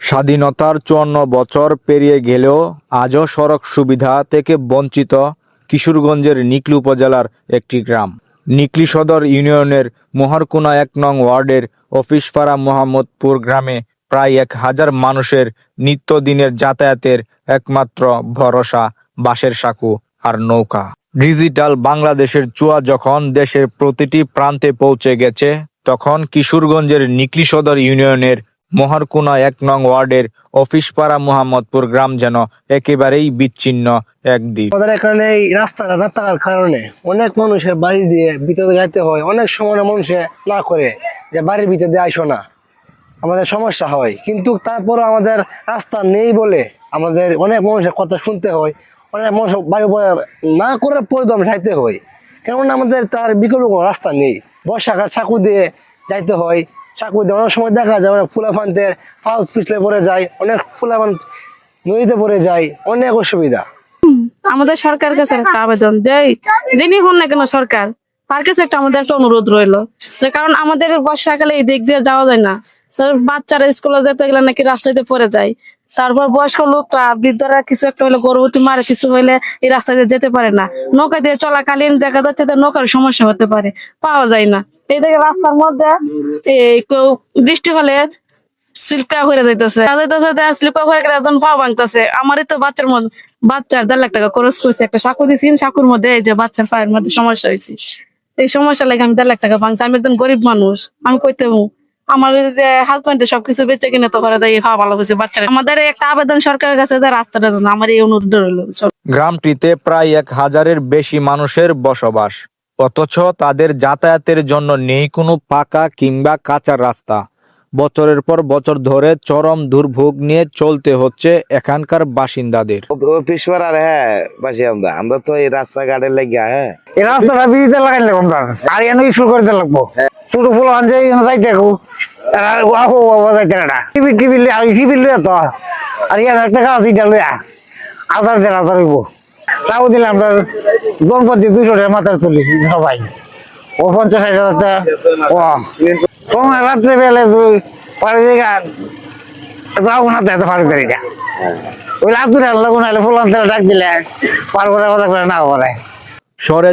স্বাধীনতার চুয়ান্ন বছর পেরিয়ে গেলেও আজও সড়ক সুবিধা থেকে বঞ্চিত কিশোরগঞ্জের নিকলি উপজেলার একটি গ্রাম। নিকলি সদর ইউনিয়নের মোহরকুনা এক নং ওয়ার্ডের অফিসপাড়া মোহাম্মদপুর গ্রামে প্রায় এক হাজার মানুষের নিত্যদিনের যাতায়াতের একমাত্র ভরসা বাঁশের সাঁকু আর নৌকা। ডিজিটাল বাংলাদেশের চুয়া যখন দেশের প্রতিটি প্রান্তে পৌঁছে গেছে, তখন কিশোরগঞ্জের নিকলি সদর ইউনিয়নের মহারকুনা এক নং ওয়ার্ডের অফিসপাড়া মোহাম্মদপুর গ্রাম যেন একেবারেই বিচ্ছিন্ন এক দ্বীপ আমাদের এখানে এই রাস্তাটা না থাকার কারণে অনেক মানুষের বাড়ি দিয়ে ভিতরে যাইতে হয়। অনেক সময় মানুষে না করে যে বাড়ির ভিতরে আইসো না। আমাদের সমস্যা হয়। কিন্তু তারপরও আমাদের রাস্তা নেই বলে আমাদের অনেক মানুষের কথা শুনতে হয়। বাড়ি উপরে না করে পরিদম যাইতে হয়। কেননা আমাদের তার বিকল্প কোনো রাস্তা নেই। বর্ষাকাল চাকু দিয়ে যাইতে হয়। চাকু দিয়ে অনেক সময় দেখা যায়, অনেক ফুলাফান্তের ফাল পিছলে পড়ে যায়, অনেক ফুলাফান নদীতে পড়ে যায়, অনেক অসুবিধা। আমাদের সরকার কাছে একটা আবেদন, যে যিনি হন না কেন সরকার, তার কাছে একটা আমাদের একটা অনুরোধ রইল। যে কারণ আমাদের বর্ষাকালে এই দিক দিয়ে যাওয়া যায় না। বাচ্চারা স্কুলে যেতে গেলে নাকি রাস্তাতে পড়ে যায়। তারপর বয়স্ক লোকরা, বৃদ্ধরা কিছু একটা হলে গর্ভবতী মারে, কিছু হইলে এই রাস্তা দিয়ে যেতে পারে না। নৌকা দিয়ে চলাকালীন দেখা যাচ্ছে নৌকার সমস্যা হতে পারে, পাওয়া যায় না। এই দেখে রাস্তার মধ্যে এই কেউ বৃষ্টি হলে হয়ে যাইতেছে। পা আমারই তো বাচ্চার মধ্যে দেড় লাখ টাকা খরচ করছে। একটা সাঁকু সাঁকুর মধ্যে এই যে বাচ্চার পায়ের মধ্যে সমস্যা হয়েছে এই সমস্যা লাগে আমি লাখ টাকা আমি একজন গরিব মানুষ, আমি কইতে আমার যে হাজবেন্ড সবকিছু বেঁচে কিনে তো করে দেয় ভালো হয়েছে বাচ্চারা। আমাদের একটা আবেদন সরকারের কাছে যে রাস্তাটা জন্য আমার এই অনুরোধ রইল গ্রামটিতে প্রায় এক হাজারের বেশি মানুষের বসবাস, অথচ তাদের যাতায়াতের জন্য নেই কোনো পাকা কিংবা কাঁচা রাস্তা। বছরের পর বছর ধরে চরম দুর্ভোগ নিয়ে চলতে হচ্ছে এখানকার বাসিন্দাদের। হ্যাঁ বাসি আমরা আমরা তো এই রাস্তাঘাটের লাগিয়া হ্যাঁ। এই রাস্তাটা বিদিতে লাগাই লাগবো আমরা। আর এনে স্কুল করতে লাগবো। ছোট ফুল আনছে যাই দেখো আহো বাবা যাইতে না। টিভি টিভি আর টিভি তো। আর ইয়ার একটা গাছ এটা আধার দেড় আধার হইব। তাও দিলে আমরা গণপতি দুইশো টাকা মাথার তুলি সবাই। ও পঞ্চাশ হাজার টাকা ও। তোমার বেলে তুই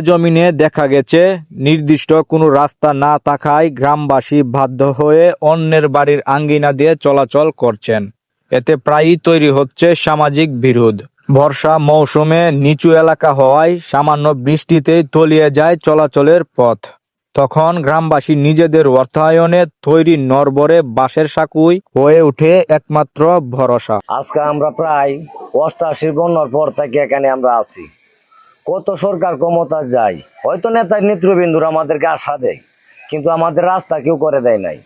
জমিনে দেখা গেছে, নির্দিষ্ট কোনো রাস্তা না থাকায় গ্রামবাসী বাধ্য হয়ে অন্যের বাড়ির আঙ্গিনা দিয়ে চলাচল করছেন। এতে প্রায়ই তৈরি হচ্ছে সামাজিক বিরোধ। বর্ষা মৌসুমে নিচু এলাকা হওয়ায় সামান্য বৃষ্টিতেই তলিয়ে যায় চলাচলের পথ। তখন গ্রামবাসী নিজেদের অর্থায়নে তৈরি নরবরে বাঁশের সাকুই হয়ে ওঠে একমাত্র ভরসা। আজকে আমরা প্রায় অষ্টাশি বন্যার পর থেকে এখানে আমরা আছি। কত সরকার ক্ষমতা যায়, হয়তো নেতা নেতৃবৃন্দুরা আমাদেরকে আশা দেয়, কিন্তু আমাদের রাস্তা কেউ করে দেয় নাই।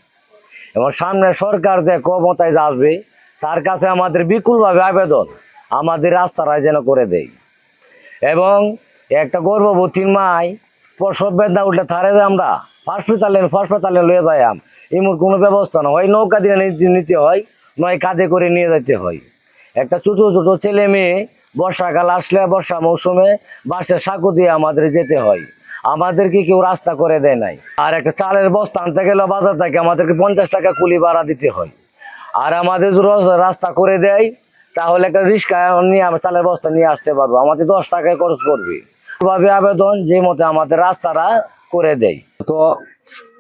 এবং সামনে সরকার যে ক্ষমতায় আসবে, তার কাছে আমাদের বিপুলভাবে আবেদন, আমাদের রাস্তাটা যেন করে দেয়। এবং একটা গর্ভবতী মায় প্রসব বেদনা উঠলে থারে যে আমরা হাসপাতালে হাসপাতালে লয়ে যাই এমন কোনো ব্যবস্থা না হয়। নৌকা দিয়ে নিতে- হয়, নয় কাঁধে করে নিয়ে যেতে হয়। একটা ছোট ছোট ছেলে মেয়ে বর্ষাকাল আসলে বর্ষা মৌসুমে বাসের সাঁকো দিয়ে আমাদের যেতে হয়। আমাদেরকে কেউ রাস্তা করে দেয় নাই। আর একটা চালের বস্তা আনতে গেলে বাজার থেকে আমাদেরকে পঞ্চাশ টাকা কুলি ভাড়া দিতে হয়। আর আমাদের রাস্তা করে দেয়, তাহলে একটা রিক্সা নিয়ে আমরা চালের বস্তা নিয়ে আসতে পারব। আমাদের দশ টাকায় খরচ পড়বে। ভাবে আবেদন যে মতে আমাদের রাস্তাটা করে দেয়। তো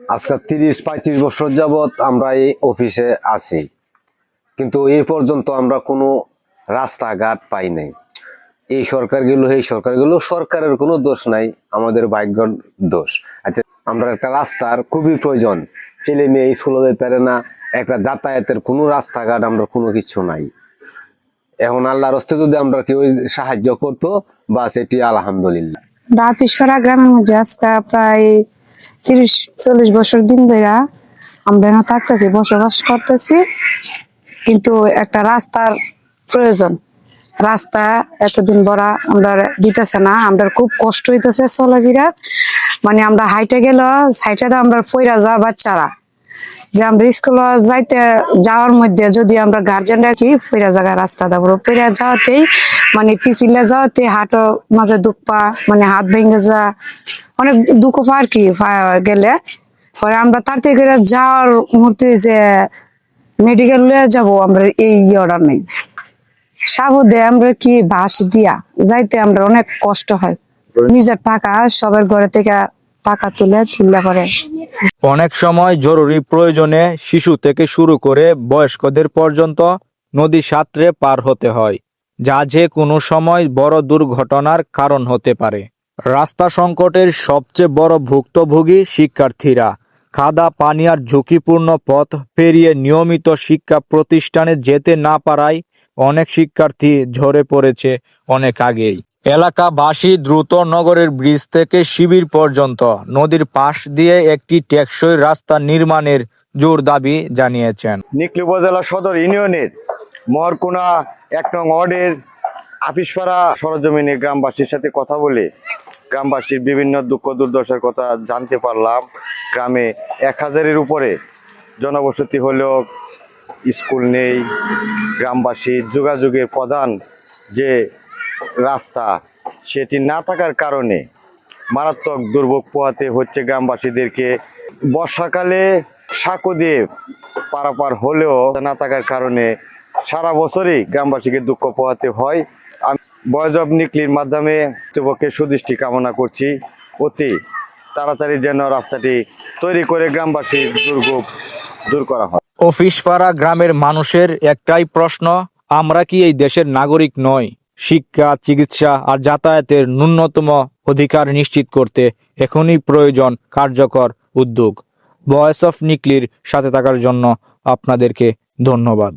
আজকে তিরিশ, পঁয়ত্রিশ বছর যাবৎ আমরা এই অফিসে আছি। কিন্তু এই পর্যন্ত আমরা কোনো রাস্তাঘাট পাই নাই। এই সরকারগুলো এই সরকারগুলো, সরকারের কোনো দোষ নাই, আমাদের ভাগ্যর দোষ। আচ্ছা আমরা একটা রাস্তার খুবই প্রয়োজন। ছেলে মেয়ে স্কুলে যেতে পারে না, একটা যাতায়াতের কোনো রাস্তাঘাট আমরা কোনো কিছু নাই। এখন আল্লাহর হস্তে যদি আমরা কেউ সাহায্য করতো, বাস এটি আলহামদুলিল্লাহ। রাপিসপাড়া গ্রামের মধ্যে আজকে প্রায় তিরিশ, চল্লিশ বছর দিন ধরে আমরা এখানে থাকতেছি, বসবাস করতেছি। কিন্তু একটা রাস্তার প্রয়োজন। রাস্তা এতদিন বড় আমরা দিতেছে না, আমরা খুব কষ্ট হইতেছে চলাফেরা। মানে আমরা হাইটে গেল সাইটে আমরা পইরা যা বাচ্চারা। যে আমরা স্কুলে যাইতে যাওয়ার মধ্যে যদি আমরা গার্জেনরা কি ফেরা জায়গায় রাস্তা দেবো। ফেরা যাওয়াতেই মানে পিছিলে যাওয়াতে হাঁটো মাঝে দুঃখ পা মানে হাত ভেঙে যা অনেক দুঃখ পা আর কি গেলে। পরে আমরা তার থেকে যাওয়ার মুহূর্তে যে মেডিকেল লয়ে যাব আমরা এই অর্ডার নেই। সাবুদে আমরা কি বাস দিয়া যাইতে আমরা অনেক কষ্ট হয়। নিজের টাকা সবার ঘরে থেকে টাকা তুলে তুলে করে। অনেক সময় জরুরি প্রয়োজনে শিশু থেকে শুরু করে বয়স্কদের পর্যন্ত নদী সাঁতরে পার হতে হয়, যা যে কোনো সময় বড় দুর্ঘটনার কারণ হতে পারে। রাস্তা সংকটের সবচেয়ে বড় ভুক্তভোগী শিক্ষার্থীরা খাদা পানি আর ঝুঁকিপূর্ণ পথ পেরিয়ে নিয়মিত শিক্ষা প্রতিষ্ঠানে যেতে না পারায় অনেক শিক্ষার্থী ঝরে পড়েছে অনেক আগেই। এলাকাবাসী দ্রুত নগরের ব্রিজ থেকে শিবির পর্যন্ত নদীর পাশ দিয়ে একটি টেকসই রাস্তা নির্মাণের জোর দাবি জানিয়েছেন। নিকলি উপজেলা সদর ইউনিয়নের মহরকুনা এক নং ওয়ার্ডের আপিসপাড়া সরজমিনে গ্রামবাসীর সাথে কথা বলে গ্রামবাসীর বিভিন্ন দুঃখ দুর্দশার কথা জানতে পারলাম। গ্রামে এক হাজারের উপরে জনবসতি হলেও স্কুল নেই। গ্রামবাসীর যোগাযোগের প্রধান যে রাস্তা, সেটি না থাকার কারণে মারাত্মক দুর্ভোগ পোহাতে হচ্ছে গ্রামবাসীদেরকে। বর্ষাকালে সাঁকো দিয়ে পারাপার হলেও না থাকার কারণে সারা বছরই গ্রামবাসীকে দুঃখ পোহাতে হয়। আমি বয়স অব নিকলির মাধ্যমে কর্তৃপক্ষের সুদৃষ্টি কামনা করছি। অতি তাড়াতাড়ি যেন রাস্তাটি তৈরি করে গ্রামবাসীর দুর্ভোগ দূর করা হয়। অফিসপাড়া গ্রামের মানুষের একটাই প্রশ্ন, আমরা কি এই দেশের নাগরিক নয় শিক্ষা, চিকিৎসা আর যাতায়াতের ন্যূনতম অধিকার নিশ্চিত করতে এখনই প্রয়োজন কার্যকর উদ্যোগ। ভয়েস অফ নিকলির সাথে থাকার জন্য আপনাদেরকে ধন্যবাদ।